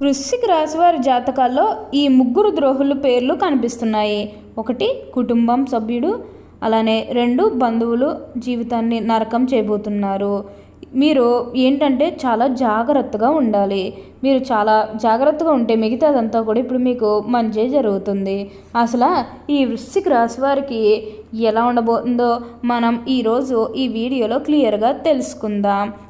వృశ్చిక రాశివారి జాతకాల్లో ఈ ముగ్గురు ద్రోహుల పేర్లు కనిపిస్తున్నాయి. ఒకటి కుటుంబం సభ్యుడు అలానే రెండు బంధువులు జీవితాన్ని నరకం చేయబోతున్నారు. మీరు ఏంటంటే చాలా జాగ్రత్తగా ఉండాలి. మీరు చాలా జాగ్రత్తగా ఉంటే మిగతాదంతా కూడా ఇప్పుడు మీకు మంచి జరుగుతుంది. అసలు ఈ వృశ్చిక రాశి వారికి ఎలా ఉండబోతుందో మనం ఈరోజు ఈ వీడియోలో క్లియర్గా తెలుసుకుందాం.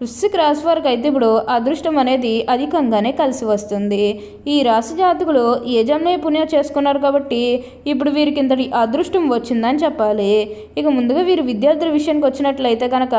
వృశ్చిక రాశి వారికి అయితే ఇప్పుడు అదృష్టం అనేది అధికంగానే కలిసి వస్తుంది. ఈ రాశి జాతకులు ఏ పుణ్యం చేసుకున్నారు కాబట్టి ఇప్పుడు వీరికి ఇంతటి అదృష్టం వచ్చిందని చెప్పాలి. ఇక ముందుగా వీరు విద్యార్థుల విషయానికి వచ్చినట్లయితే కనుక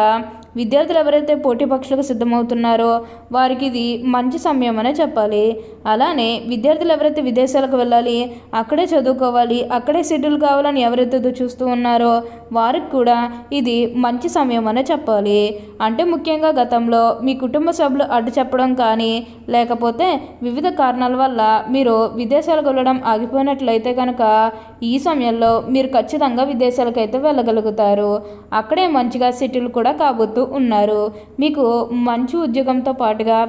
విద్యార్థులు ఎవరైతే పోటీ పక్షులకు సిద్ధమవుతున్నారో వారికి ఇది మంచి సమయం అనే చెప్పాలి. అలానే విద్యార్థులు ఎవరైతే విదేశాలకు వెళ్ళాలి అక్కడే చదువుకోవాలి అక్కడే సెటిల్ కావాలని ఎవరైతే చూస్తూ ఉన్నారో వారికి కూడా ఇది మంచి సమయం అనే చెప్పాలి. అంటే ముఖ్యంగా గతంలో మీ కుటుంబ సభ్యులు అడ్డు చెప్పడం కానీ లేకపోతే వివిధ కారణాల వల్ల మీరు విదేశాలకు వెళ్ళడం ఆగిపోయినట్లయితే కనుక ఈ సమయంలో మీరు ఖచ్చితంగా విదేశాలకు అయితే వెళ్ళగలుగుతారు. అక్కడే మంచిగా సెటిల్ కూడా కాబోతూ ఉన్నారు. మీకు మంచి ఉద్యోగంతో పాటుగా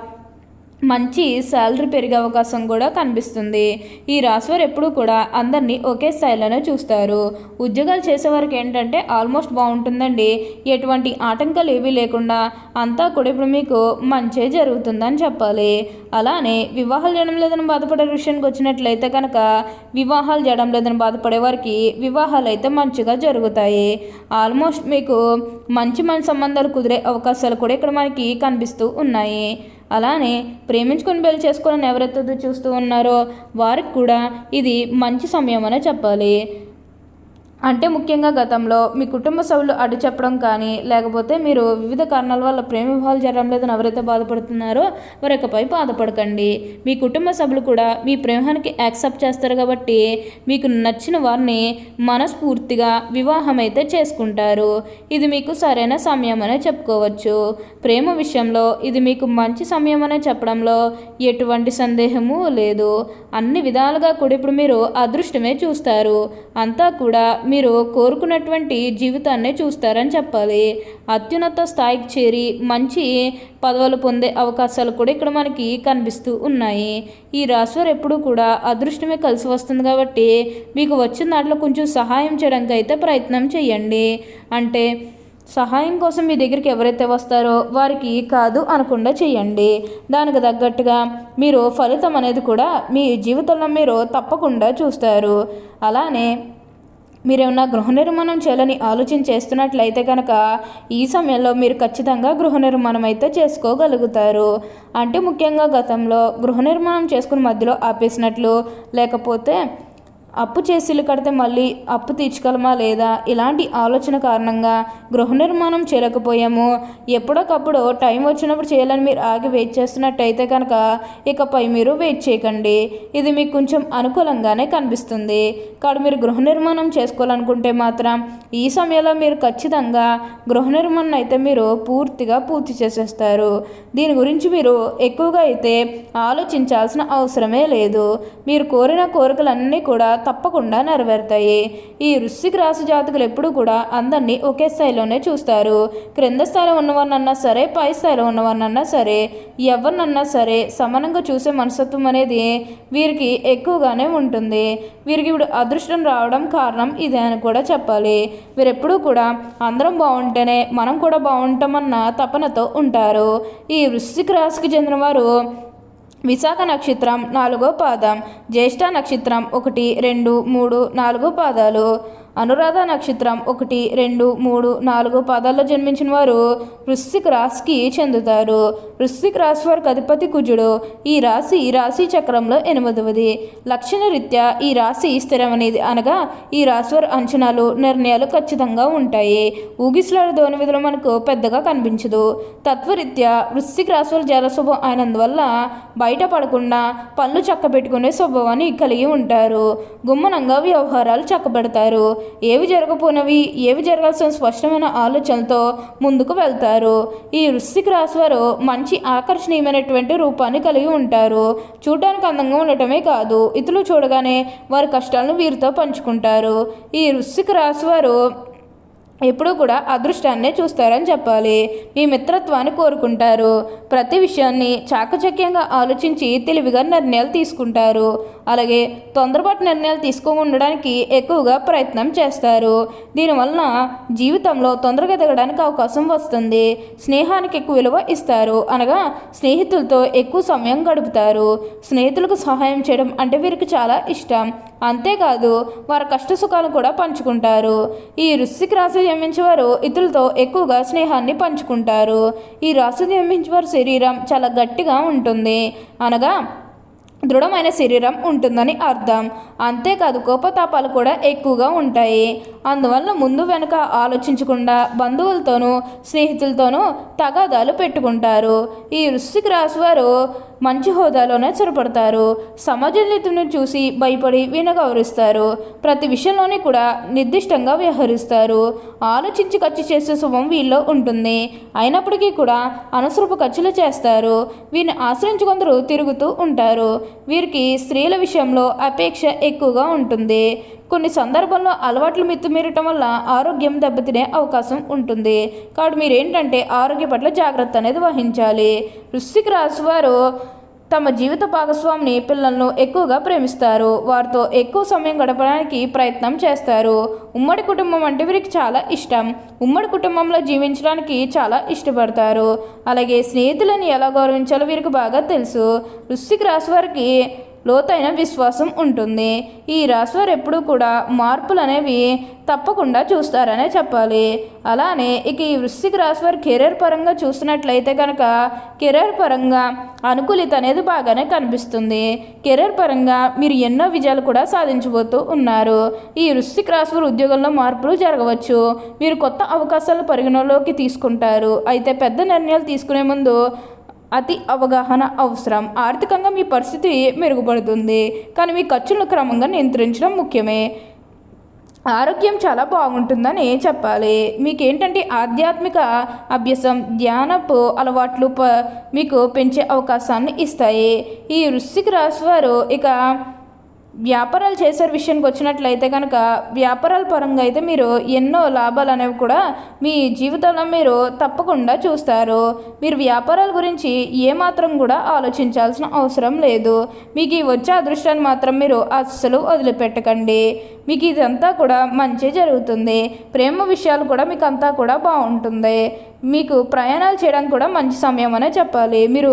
మంచి శాలరీ పెరిగే అవకాశం కూడా కనిపిస్తుంది. ఈ రాశివారు ఎప్పుడూ కూడా అందరినీ ఒకే స్థాయిలోనే చూస్తారు. ఉద్యోగాలు చేసేవారికి ఏంటంటే ఆల్మోస్ట్ బాగుంటుందండి. ఎటువంటి ఆటంకాలు ఏవీ లేకుండా అంతా కూడా ఇప్పుడు మీకు మంచే జరుగుతుందని చెప్పాలి. అలానే వివాహాలు జడం లేదని బాధపడే విషయానికి వచ్చినట్లయితే కనుక వివాహాలు జడం లేదని బాధపడే వారికి వివాహాలు అయితే మంచిగా జరుగుతాయి. ఆల్మోస్ట్ మీకు మంచి మంచి సంబంధాలు కుదిరే అవకాశాలు కూడా ఇక్కడ మనకి కనిపిస్తూ ఉన్నాయి. అలానే ప్రేమించుకొని పెళ్ళి చేసుకోవాలని ఎవరైతే చూస్తూ ఉన్నారో వారికి కూడా ఇది మంచి సమయం అనే చెప్పాలి. అంటే ముఖ్యంగా గతంలో మీ కుటుంబ సభ్యులు అడ్డు చెప్పడం కానీ లేకపోతే మీరు వివిధ కారణాల వల్ల ప్రేమ వివాహాలు జరగడం లేదని ఎవరైతే బాధపడుతున్నారో వారి ఇకపై బాధపడకండి. మీ కుటుంబ సభ్యులు కూడా మీ ప్రేమానికి యాక్సెప్ట్ చేస్తారు కాబట్టి మీకు నచ్చిన వారిని మనస్ఫూర్తిగా వివాహం అయితే చేసుకుంటారు. ఇది మీకు సరైన సమయం అనే చెప్పుకోవచ్చు. ప్రేమ విషయంలో ఇది మీకు మంచి సమయం అనే చెప్పడంలో ఎటువంటి సందేహము లేదు. అన్ని విధాలుగా కూడా ఇప్పుడు మీరు అదృష్టమే చూస్తారు. అంతా కూడా మీరు కోరుకున్నటువంటి జీవితాన్ని చూస్తారని చెప్పాలి. అత్యున్నత స్థాయికి చేరి మంచి పదవులు పొందే అవకాశాలు కూడా ఇక్కడ మనకి కనిపిస్తూ ఉన్నాయి. ఈ రాశివారు ఎప్పుడూ కూడా అదృష్టమే కలిసి వస్తుంది కాబట్టి మీకు వచ్చిన దాంట్లో కొంచెం సహాయం చేయడానికి అయితే ప్రయత్నం చేయండి. అంటే సహాయం కోసం మీ దగ్గరికి ఎవరైతే వస్తారో వారికి కాదు అనకుండా చేయండి. దానికి తగ్గట్టుగా మీరు ఫలితం అనేది కూడా మీ జీవితంలో మీరు తప్పకుండా చూస్తారు. అలానే మీరేమన్నా గృహ నిర్మాణం చేయాలని ఆలోచన చేస్తున్నట్లయితే కనుక ఈ సమయంలో మీరు ఖచ్చితంగా గృహ నిర్మాణం అయితే చేసుకోగలుగుతారు. అంటే ముఖ్యంగా గతంలో గృహ నిర్మాణం చేసుకుని మధ్యలో ఆపేసినట్లు లేకపోతే అప్పు చేసి ఇల్లు కడితే మళ్ళీ అప్పు తీర్చగలమా లేదా? ఇలాంటి ఆలోచన కారణంగా గృహ నిర్మాణం చేయలేకపోయాము. ఎప్పుడోకప్పుడు టైం వచ్చినప్పుడు చేయాలని మీరు ఆగి వెయిట్ చేస్తున్నట్టయితే కనుక ఇకపై మీరు వెయిట్ చేయకండి. ఇది మీకు కొంచెం అనుకూలంగానే కనిపిస్తుంది. కాబట్టి మీరు గృహ నిర్మాణం చేసుకోవాలనుకుంటే మాత్రం ఈ సమయంలో మీరు ఖచ్చితంగా గృహ నిర్మాణం అయితే మీరు పూర్తిగా పూర్తి చేసేస్తారు. దీని గురించి మీరు ఎక్కువగా అయితే ఆలోచించాల్సిన అవసరమే లేదు. మీరు కోరిన కోరికలన్నీ కూడా తప్పకుండా నెరవేరుతాయి. ఈ వృశ్చిక రాశి జాతకులు ఎప్పుడూ కూడా అందరినీ ఒకే స్థాయిలోనే చూస్తారు. క్రింద స్థాయిలో ఉన్నవారినన్నా సరే పై స్థాయిలో ఉన్నవారినన్నా సరే ఎవరినన్నా సరే సమానంగా చూసే మనస్తత్వం అనేది వీరికి ఎక్కువగానే ఉంటుంది. వీరికి ఇప్పుడు అదృష్టం రావడం కారణం ఇదే అని కూడా చెప్పాలి. వీరెప్పుడూ కూడా అందరం బాగుంటేనే మనం కూడా బాగుంటామన్న తపనతో ఉంటారు. ఈ వృశ్చిక రాశికి చెందిన వారు విశాఖ నక్షత్రం నాలుగో పాదం జ్యేష్ఠ నక్షత్రం ఒకటి రెండు మూడు నాలుగు పాదాలు. అనురాధ నక్షత్రం ఒకటి రెండు మూడు నాలుగు పాదాల్లో జన్మించిన వారు వృశ్చిక రాశికి చెందుతారు. వృశ్చిక రాశి వారికి అధిపతి కుజుడు. ఈ రాశి రాశి చక్రంలో ఎనిమిదవది. లక్షణరీత్యా ఈ రాశి స్థిరమనేది అనగా ఈ రాశి వారి అంచనాలు నిర్ణయాలు ఖచ్చితంగా ఉంటాయి. ఊగిసలాడు దోని విధులు మనకు పెద్దగా కనిపించదు. తత్వరీత్యా వృశ్చిక రాశి వారి జలశుభం అయినందువల్ల బయటపడకుండా పళ్ళు చక్కబెట్టుకునే స్వభావాన్ని కలిగి ఉంటారు. గుమ్మనంగా వ్యవహారాలు చక్కబెడతారు. ఏవి జరగపోనవి ఏవి జరగాల్సిన స్పష్టమైన ఆలోచనలతో ముందుకు వెళ్తారు. ఈ వృశ్చిక రాశివారు మంచి ఆకర్షణీయమైనటువంటి రూపాన్ని కలిగి ఉంటారు. చూడడానికి అందంగా ఉండటమే కాదు ఇతరులు చూడగానే వారి కష్టాలను వీరితో పంచుకుంటారు. ఈ వృశ్చిక రాశివారు ఎప్పుడూ కూడా అదృష్టాన్నే చూస్తారని చెప్పాలి. మీ మిత్రత్వాన్ని కోరుకుంటారు. ప్రతి విషయాన్ని చాకచక్యంగా ఆలోచించి తెలివిగా నిర్ణయాలు తీసుకుంటారు. అలాగే తొందరపాటు నిర్ణయాలు తీసుకోకుండడానికి ఎక్కువగా ప్రయత్నం చేస్తారు. దీనివలన జీవితంలో తొందరగా ఎదగడానికి అవకాశం వస్తుంది. స్నేహానికి ఎక్కువ విలువ ఇస్తారు. అనగా స్నేహితులతో ఎక్కువ సమయం గడుపుతారు. స్నేహితులకు సహాయం చేయడం అంటే వీరికి చాలా ఇష్టం. అంతేకాదు వారి కష్ట సుఖాలు కూడా పంచుకుంటారు. ఈ వృశ్చిక రాశి జన్మించేవారు ఇతరులతో ఎక్కువగా స్నేహాన్ని పంచుకుంటారు. ఈ రాశి జన్మించేవారు శరీరం చాలా గట్టిగా ఉంటుంది. అనగా దృఢమైన శరీరం ఉంటుందని అర్థం. అంతేకాదు కోపతాపాలు కూడా ఎక్కువగా ఉంటాయి. అందువల్ల ముందు వెనుక ఆలోచించకుండా బంధువులతోనూ స్నేహితులతోనూ తగాదాలు పెట్టుకుంటారు. ఈ వృశ్చిక రాశి వారు మంచి హోదాలోనే స్థిరపడతారు సమాజనీతిని చూసి భయపడి వీణ గౌరవిస్తారు ప్రతి విషయంలోనే కూడా నిర్దిష్టంగా వ్యవహరిస్తారు. ఆలోచించి ఖర్చు చేసే శుభం వీళ్ళలో ఉంటుంది. అయినప్పటికీ కూడా అనవసరపు ఖర్చులు చేస్తారు. వీరిని ఆశ్రయించి కొందరు తిరుగుతూ ఉంటారు. వీరికి స్త్రీల విషయంలో అపేక్ష ఎక్కువగా ఉంటుంది. కొన్ని సందర్భాల్లో అలవాట్లు మిత్తుమీరటం వల్ల ఆరోగ్యం దెబ్బతినే అవకాశం ఉంటుంది. కాబట్టి మీరు ఏంటంటే ఆరోగ్య పట్ల జాగ్రత్త అనేది వహించాలి. వృశ్చిక రాశివారు తమ జీవిత భాగస్వామిని పిల్లలను ఎక్కువగా ప్రేమిస్తారు. వారితో ఎక్కువ సమయం గడపడానికి ప్రయత్నం చేస్తారు. ఉమ్మడి కుటుంబం అంటే వీరికి చాలా ఇష్టం. ఉమ్మడి కుటుంబంలో జీవించడానికి చాలా ఇష్టపడతారు. అలాగే స్నేహితులను ఎలా గౌరవించాలో వీరికి బాగా తెలుసు. వృశ్చిక రాశి వారికి లోతైన విశ్వాసం ఉంటుంది. ఈ రాశివారు ఎప్పుడూ కూడా మార్పులు అనేవి తప్పకుండా చూస్తారనే చెప్పాలి. అలానే ఇక ఈ వృశ్చిక రాశివారు కెరీర్ పరంగా చూసినట్లయితే కనుక కెరీర్ పరంగా అనుకూలిత అనేది బాగానే కనిపిస్తుంది. కెరీర్ పరంగా మీరు ఎన్నో విజయాలు కూడా సాధించబోతూ ఉన్నారు. ఈ వృశ్చిక రాశివారు ఉద్యోగంలో మార్పులు జరగవచ్చు. మీరు కొత్త అవకాశాలు పరిగణలోకి తీసుకుంటారు. అయితే పెద్ద నిర్ణయాలు తీసుకునే ముందు అతి అవగాహన అవసరం. ఆర్థికంగా మీ పరిస్థితి మెరుగుపడుతుంది. కానీ మీ ఖర్చులను క్రమంగా నియంత్రించడం ముఖ్యమే. ఆరోగ్యం చాలా బాగుంటుందని చెప్పాలి. మీకు ఏంటంటే ఆధ్యాత్మిక అభ్యాసం ధ్యానపు అలవాట్లు ప మీకు పెంచే అవకాశాన్ని ఇస్తాయి. ఈ వృశ్చిక రాశి వారు ఇక వ్యాపారాలు చేసే విషయానికి వచ్చినట్లయితే కనుక వ్యాపారాల పరంగా అయితే మీరు ఎన్నో లాభాలు అనేవి కూడా మీ జీవితంలో మీరు తప్పకుండా చూస్తారు. మీరు వ్యాపారాల గురించి ఏమాత్రం కూడా ఆలోచించాల్సిన అవసరం లేదు. మీకు ఈ వచ్చే అదృష్టాన్ని మాత్రం మీరు అస్సలు వదిలిపెట్టకండి. మీకు ఇదంతా కూడా మంచి జరుగుతుంది. ప్రేమ విషయాలు కూడా మీకు అంతా కూడా బాగుంటుంది. మీకు ప్రయాణాలు చేయడానికి కూడా మంచి సమయం అనే చెప్పాలి. మీరు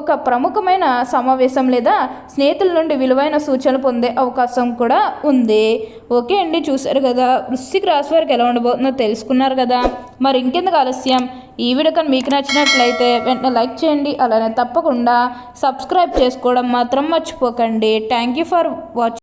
ఒక ప్రముఖమైన సమావేశం లేదా స్నేహితుల నుండి విలువైన సూచనలు పొందే అవకాశం కూడా ఉంది. ఓకే అండి చూశారు కదా. వృశ్చిక రాశి వారికి ఎలా ఉండబోతుందో తెలుసుకున్నారు కదా. మరి ఇంకెందుకు ఆలస్యం? ఈ వీడియో కానీ మీకు నచ్చినట్లయితే వెంటనే లైక్ చేయండి. అలానే తప్పకుండా సబ్స్క్రైబ్ చేసుకోవడం మాత్రం మర్చిపోకండి. Thank you for watching